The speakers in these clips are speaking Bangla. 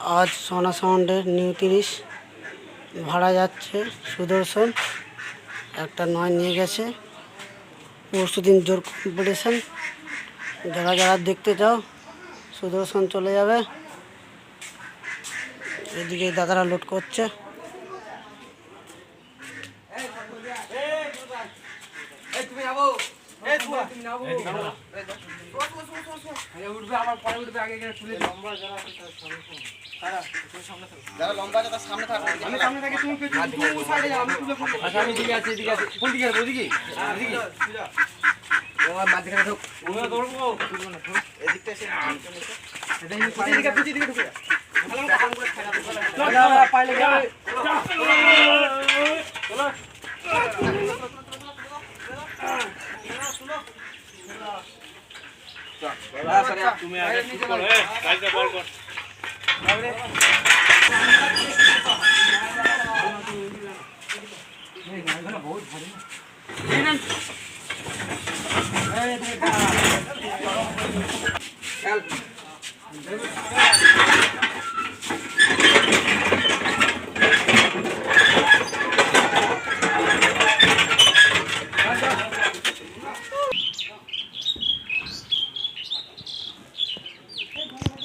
আজ সোনা সাউন্ডের নিউ তিরিশ। ভাড়া যাচ্ছে সুদর্শন। একটা নয় নিয়ে গেছে। পরশু দিন জোর কম্পিটিশন যারা যারা দেখতে চাও, সুদর্শন চলে যাবে। এদিকে দাদারা লোড করছে। তুমি পেছনে আচ্ছা আমি দিকে আছি এদিকে আছি। কোন দিকে আছে ওদিকে? এদিকে। ও মাঝখানে ঢোক। এদিকটা এসে পিছিয়ে দিকে ঢুকে পাইলে যাবে তুমি আগে শুট করো এ গাড়িটা বার কর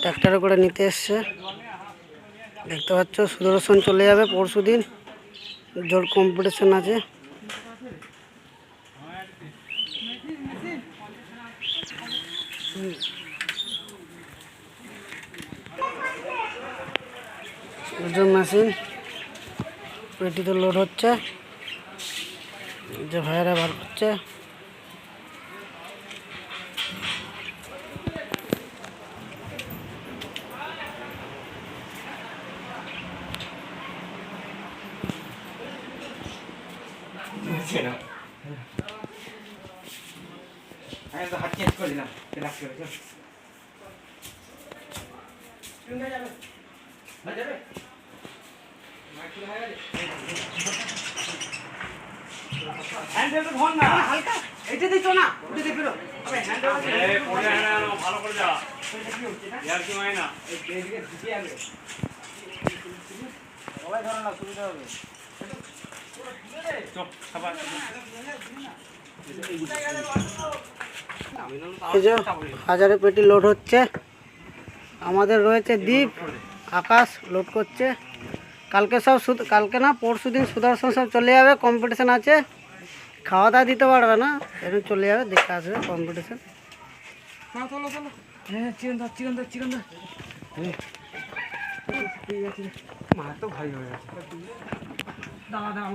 ট্র্যাক্টরে করে নিতে এসছে। দেখতে পাচ্ছ, সুদর্শন চলে যাবে পরশু দিন। জোর কম্পিটিশন আছে। ওজন মেশিন পেটিতে লোড হচ্ছে। যে ভাইয়েরা বার করছে। না হালকা এইটা দিছো না ভালো করে যা ইয়ার কি হয় সবাই ধরো না সুবিধা হবে হাজারে পেটি লোড হচ্ছে। আমাদের রয়েছে দ্বীপ আকাশ লোড করছে। কালকে সব কালকে না পরশু দিন সুদর্শন সব চলে যাবে কম্পিটিশন আছে। খাওয়া দাওয়া দিতে পারবে না, এরকম চলে যাবে, দেখে আসবে কম্পিটিশন